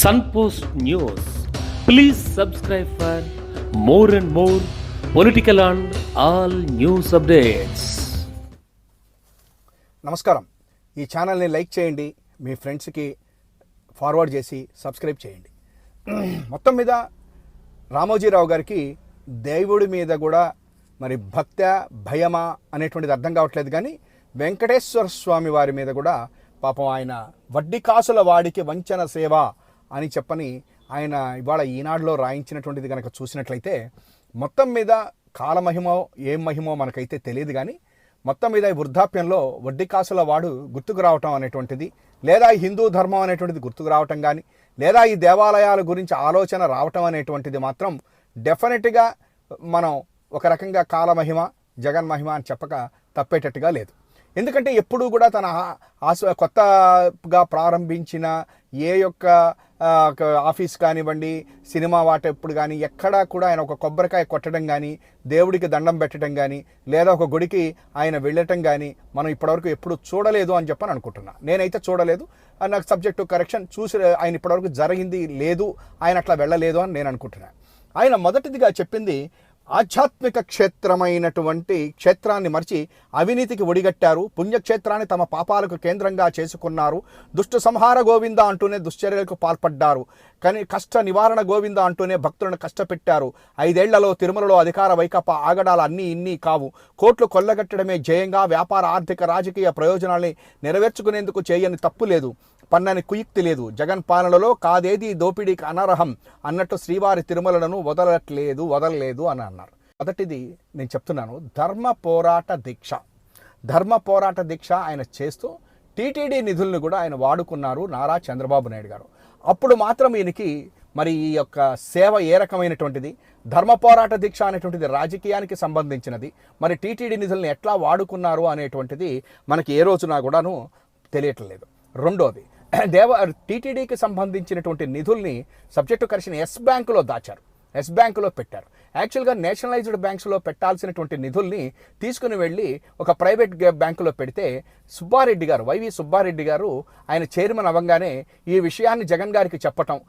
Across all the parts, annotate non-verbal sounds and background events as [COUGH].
Sunpost news please subscribe for more and more political and all news updates నమస్కారం. ఈ ఛానల్ని like చేయండి మీ ఫ్రెండ్స్కి ఫార్వర్డ్ చేసి సబ్స్క్రైబ్ చేయండి. మొత్తం మీద రామోజీరావు గారికి దేవుడి మీద కూడా మరి భక్త భయమా అనేటువంటిది అర్థం కావట్లేదు కానీ వెంకటేశ్వర స్వామి వారి మీద కూడా పాపం ఆయన వడ్డీ కాసుల వాడికి వంచన సేవ అని చెప్పని ఆయన ఇవాళ ఈనాడులో రాయించినటువంటిది కనుక చూసినట్లయితే మొత్తం మీద కాలమహిమో ఏం మహిమో మనకైతే తెలియదు కానీ మొత్తం మీద ఈ వృద్ధాప్యంలో వడ్డీ కాసుల వాడు గుర్తుకు రావటం అనేటువంటిది లేదా ఈ హిందూ ధర్మం అనేటువంటిది గుర్తుకు రావటం కానీ లేదా ఈ దేవాలయాల గురించి ఆలోచన రావటం అనేటువంటిది మాత్రం డెఫినెట్గా మనం ఒక రకంగా కాలమహిమ జగన్మహిమ అని చెప్పక తప్పేటట్టుగా లేదు. ఎందుకంటే ఎప్పుడూ కూడా తన ఆశ కొత్తగా ప్రారంభించిన ఏ యొక్క ఒక ఆఫీస్ కానివ్వండి సినిమా వాటప్పుడు కానీ ఎక్కడా కూడా ఆయన ఒక కొబ్బరికాయ కొట్టడం కానీ దేవుడికి దండం పెట్టడం కానీ లేదా ఒక గుడికి ఆయన వెళ్ళటం కానీ మనం ఇప్పటివరకు ఎప్పుడు చూడలేదు అని చెప్పని అనుకుంటున్నా. నేనైతే చూడలేదు. నాకు సబ్జెక్టు కరెక్షన్ చూసి ఆయన ఇప్పటివరకు జరిగింది లేదు ఆయన అట్లా వెళ్ళలేదు అని నేను అనుకుంటున్నాను ఆయన మొదటిదిగా చెప్పింది ఆధ్యాత్మిక క్షేత్రమైనటువంటి క్షేత్రాన్ని మరిచి అవినీతికి ఒడిగట్టారు. పుణ్యక్షేత్రాన్ని తమ పాపాలకు కేంద్రంగా చేసుకున్నారు. దుష్ట సంహార గోవింద అంటూనే దుశ్చర్యలకు పాల్పడ్డారు. కానీ కష్ట నివారణ గోవింద అంటూనే భక్తులను కష్టపెట్టారు. ఐదేళ్ళలో తిరుమలలో అధికార వైకప్ప ఆగడాలు అన్నీ ఇన్ని కావు. కోట్లు కొల్లగట్టడమే జయంగా వ్యాపార ఆర్థిక రాజకీయ ప్రయోజనాల్ని నెరవేర్చుకునేందుకు చేయని తప్పు లేదు. పన్నని కుయుక్తి లేదు. జగన్ పాలనలో కాదేది దోపిడీకి అనర్హం అన్నట్టు శ్రీవారి తిరుమలను వదలట్లేదు వదలలేదు అని అన్నారు. మొదటిది నేను చెప్తున్నాను ధర్మ పోరాట దీక్ష. ధర్మ పోరాట దీక్ష ఆయన చేస్తూ టీటీడీ నిధులను కూడా ఆయన వాడుకున్నారు నారా చంద్రబాబు నాయుడు గారు. అప్పుడు మాత్రం ఈయనకి మరి ఈ యొక్క సేవ ఏ రకమైనటువంటిది? ధర్మ పోరాట దీక్ష అనేటువంటిది రాజకీయానికి సంబంధించినది. మరి టీటీడీ నిధులను ఎట్లా వాడుకున్నారు అనేటువంటిది మనకి ఏ రోజున కూడాను తెలియట్లేదు. రెండోది దేవ టీటీడీకి సంబంధించినటువంటి నిధుల్ని సబ్జెక్టు కరెక్షన్ ఎస్ బ్యాంకులో దాచారు. ఎస్ బ్యాంకులో పెట్టారు. యాక్చువల్గా నేషనలైజ్డ్ బ్యాంక్స్లో పెట్టాల్సినటువంటి నిధుల్ని తీసుకుని వెళ్ళి ఒక ప్రైవేట్ బ్యాంకులో పెడితే సుబ్బారెడ్డి గారు వైవి సుబ్బారెడ్డి గారు ఆయన చైర్మన్ అవ్వగానే ఈ విషయాన్ని జగన్ గారికి చెప్పటం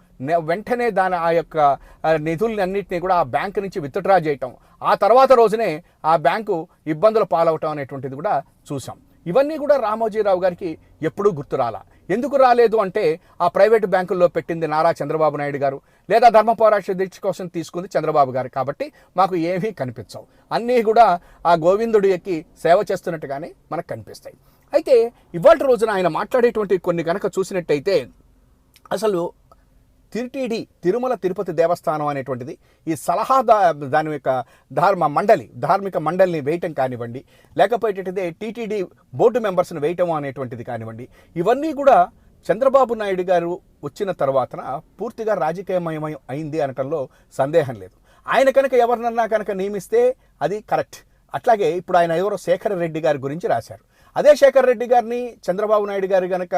వెంటనే దాని ఆ యొక్క ఆ, నిధుల్ని అన్నింటినీ కూడా ఆ బ్యాంకు నుంచి విత్డ్రా చేయటం ఆ తర్వాత రోజునే ఆ బ్యాంకు ఇబ్బందులు పాలవటం అనేటువంటిది కూడా చూసాం. ఇవన్నీ కూడా రామోజీరావు గారికి ఎప్పుడూ గుర్తురాలా. ఎందుకు రాలేదు అంటే ఆ ప్రైవేటు బ్యాంకుల్లో పెట్టింది నారా చంద్రబాబు నాయుడు గారు లేదా ధర్మ పోరాట దీక్ష కోసం తీసుకుంది చంద్రబాబు గారు కాబట్టి మాకు ఏమీ కనిపించవు. అన్నీ కూడా ఆ గోవిందుడు ఎక్కి సేవ చేస్తున్నట్టుగానే మనకు కనిపిస్తాయి. అయితే ఇవాళ రోజున ఆయన మాట్లాడేటువంటి కొన్ని కనుక చూసినట్టయితే అసలు తిరుటీడి తిరుమల తిరుపతి దేవస్థానం అనేటువంటిది. ఈ సలహా దా దాని యొక్క ధర్మ మండలి ధార్మిక మండలిని వేయటం కానివ్వండి లేకపోయేటట్టు టీటీడీ బోర్డు మెంబర్స్ని వేయటం అనేటువంటిది కానివ్వండి ఇవన్నీ కూడా చంద్రబాబు నాయుడు గారు వచ్చిన తర్వాతన పూర్తిగా రాజకీయమయం అయింది అనటంలో సందేహం లేదు. ఆయన కనుక ఎవరినన్నా కనుక నియమిస్తే అది కరెక్ట్. అట్లాగే ఇప్పుడు ఆయన ఎవరో శేఖర్ రెడ్డి గారి గురించి రాశారు. అదే శేఖర్ రెడ్డి గారిని చంద్రబాబు నాయుడు గారు కనుక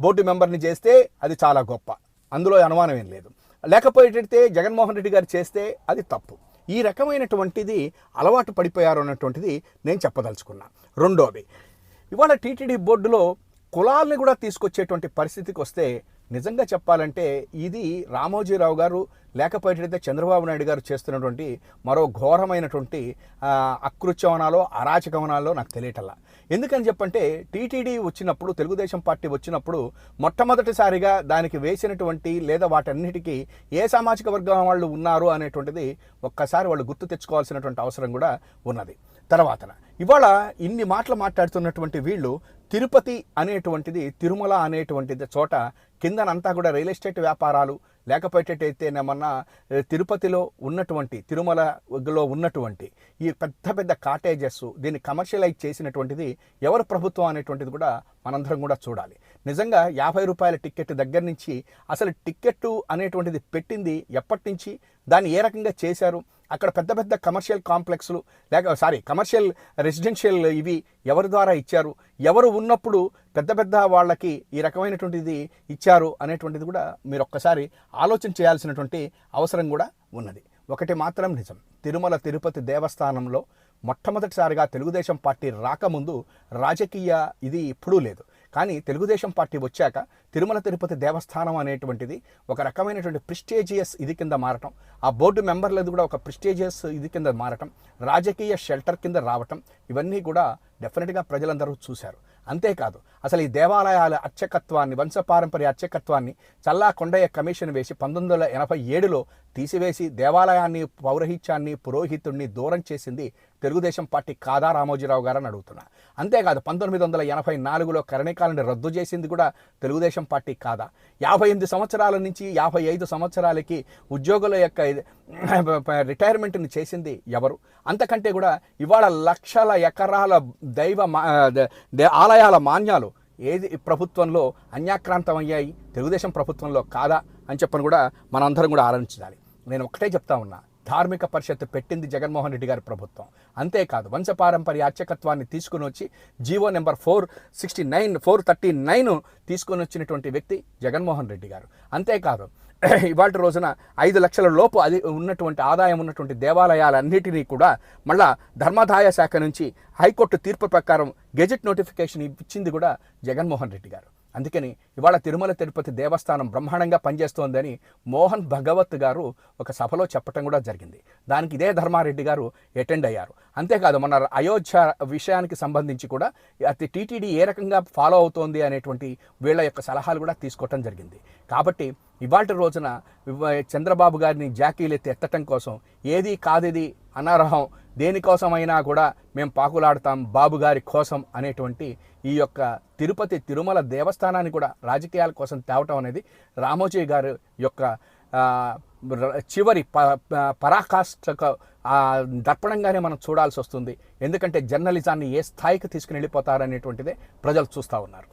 బోర్డు మెంబర్ని చేస్తే అది చాలా గొప్ప. అందులో అనుమానం ఏం లేదు. లేకపోయేటైతే జగన్మోహన్ రెడ్డి గారు చేస్తే అది తప్పు. ఈ రకమైనటువంటిది అలవాటు పడిపోయారు అన్నటువంటిది నేను చెప్పదలుచుకున్నా. రెండోది ఇవాళ టీటీడీ బోర్డులో కులాల్ని కూడా తీసుకొచ్చేటువంటి పరిస్థితికి వస్తే నిజంగా చెప్పాలంటే ఇది రామోజీరావు గారు లేకపోయేటైతే చంద్రబాబు నాయుడు గారు చేస్తున్నటువంటి మరో ఘోరమైనటువంటి అకృత్యవనాలో అరాచకవనాలో నాకు తెలియటల్లా. ఎందుకని చెప్పంటే టీటీడీ వచ్చినప్పుడు తెలుగుదేశం పార్టీ వచ్చినప్పుడు మొట్టమొదటిసారిగా దానికి వేసినటువంటి లేదా వాటన్నిటికీ ఏ సామాజిక వర్గం వాళ్ళు ఉన్నారు అనేటువంటిది ఒక్కసారి వాళ్ళు గుర్తు తెచ్చుకోవాల్సినటువంటి అవసరం కూడా ఉన్నది. తర్వాతన ఇవాళ ఇన్ని మాటలు మాట్లాడుతున్నటువంటి వీళ్ళు తిరుపతి అనేటువంటిది తిరుమల అనేటువంటిది చోట కిందనంతా కూడా రియల్ ఎస్టేట్ వ్యాపారాలు లేకపోయేటట్టయితేనేమన్నా తిరుపతిలో ఉన్నటువంటి తిరుమలలో ఉన్నటువంటి ఈ పెద్ద పెద్ద కాటేజెస్ దీన్ని కమర్షియలైజ్ చేసినటువంటిది ఎవరు ప్రభుత్వం అనేటువంటిది కూడా మనందరం కూడా చూడాలి. నిజంగా యాభై రూపాయల టికెట్ దగ్గర నుంచి అసలు టికెట్ అనేటువంటిది పెట్టింది ఎప్పటి నుంచి దాన్ని ఏ రకంగా చేశారు అక్కడ పెద్ద పెద్ద కమర్షియల్ కాంప్లెక్స్లు లేక సారీ కమర్షియల్ రెసిడెన్షియల్ ఇవి ఎవరి ద్వారా ఇచ్చారు ఎవరు ఉన్నప్పుడు పెద్ద పెద్ద వాళ్ళకి ఈ రకమైనటువంటిది ఇచ్చారు అనేటువంటిది కూడా మీరు ఒక్కసారి ఆలోచన చేయాల్సినటువంటి అవసరం కూడా ఉన్నది. ఒకటి మాత్రం నిజం తిరుమల తిరుపతి దేవస్థానంలో మొట్టమొదటిసారిగా తెలుగుదేశం పార్టీ రాకముందు రాజకీయ ఇది ఇప్పుడూ లేదు. కానీ తెలుగుదేశం పార్టీ వచ్చాక తిరుమల తిరుపతి దేవస్థానం అనేటువంటిది ఒక రకమైనటువంటి ప్రిస్టేజియస్ ఇది కింద మారటం. ఆ బోర్డు మెంబర్లది కూడా ఒక ప్రిస్టేజియస్ ఇది కింద మారటం. రాజకీయ షెల్టర్ కింద రావటం. ఇవన్నీ కూడా డెఫినెట్గా ప్రజలందరూ చూశారు. అంతేకాదు అసలు ఈ దేవాలయాల అర్చకత్వాన్ని వంశపారంపర్య అర్చకత్వాన్ని చల్లా కొండయ్య కమిషన్ వేసి పంతొమ్మిది వందల ఎనభై ఏడులో తీసివేసి దేవాలయాన్ని పౌరహిత్యాన్ని పురోహితుడిని దూరం చేసింది తెలుగుదేశం పార్టీ కాదా రామోజీరావు గారని అడుగుతున్నా. అంతేకాదు పంతొమ్మిది వందల ఎనభై నాలుగులో కరణికాలని రద్దు చేసింది కూడా తెలుగుదేశం పార్టీ కాదా. యాభై ఎనిమిది సంవత్సరాల నుంచి యాభై ఐదు సంవత్సరాలకి ఉద్యోగుల యొక్క [CLEARS THROAT] రిటైర్మెంట్ని చేసింది ఎవరు? అంతకంటే కూడా ఇవాళ లక్షల ఎకరాల దైవ మా- ఆలయాల మాన్యాలు ఏది ప్రభుత్వంలో అన్యాక్రాంతం అయ్యాయి తెలుగుదేశం ప్రభుత్వంలో కాదా? అని చెప్పని కూడా మనందరం కూడా ఆలోచించాలి. నేను ఒకటే చెప్తా ఉన్నా. ధార్మిక పరిషత్ పెట్టింది జగన్మోహన్ రెడ్డి గారి ప్రభుత్వం. అంతేకాదు వంశపారంపర్య అర్చకత్వాన్ని తీసుకుని వచ్చి GO number four sixty nine four thirty nine తీసుకొని వచ్చినటువంటి వ్యక్తి జగన్మోహన్ రెడ్డి గారు. అంతేకాదు [CLEARS THROAT] ఇవాళ రోజున ఐదు లక్షల లోపు అది ఉన్నటువంటి ఆదాయం ఉన్నటువంటి దేవాలయాలన్నిటినీ కూడా మళ్ళా ధర్మాదాయ శాఖ నుంచి హైకోర్టు తీర్పు ప్రకారం గెజెట్ నోటిఫికేషన్ ఇచ్చింది కూడా జగన్మోహన్ రెడ్డి గారు. అందుకని ఇవాళ తిరుమల తిరుపతి దేవస్థానం బ్రహ్మాండంగా పనిచేస్తోందని మోహన్ భగవత్ గారు ఒక సభలో చెప్పటం కూడా జరిగింది. దానికి ఇదే ధర్మారెడ్డి గారు అటెండ్ అయ్యారు. అంతేకాదు మన అయోధ్య విషయానికి సంబంధించి కూడా అతి టీటీడీ ఏ రకంగా ఫాలో అవుతోంది అనేటువంటి వీళ్ళ యొక్క సలహాలు కూడా తీసుకోవటం జరిగింది. కాబట్టి ఇవాళ రోజున చంద్రబాబు గారిని జాకీలు ఎత్తి ఎత్తటం కోసం ఏది కాదిది అనర్హం దేనికోసమైనా కూడా మేము పాకులాడతాం బాబుగారి కోసం అనేటువంటి ఈ యొక్క తిరుపతి తిరుమల దేవస్థానాన్ని కూడా రాజకీయాల కోసం తేవటం అనేది రామోజీ గారి యొక్క చివరి ప ప- పరాకాష్ఠకు దర్పణంగానే మనం చూడాల్సి వస్తుంది. ఎందుకంటే జర్నలిజాన్ని ఏ స్థాయికి తీసుకుని వెళ్ళిపోతారనేటువంటిదే ప్రజలు చూస్తూ ఉన్నారు.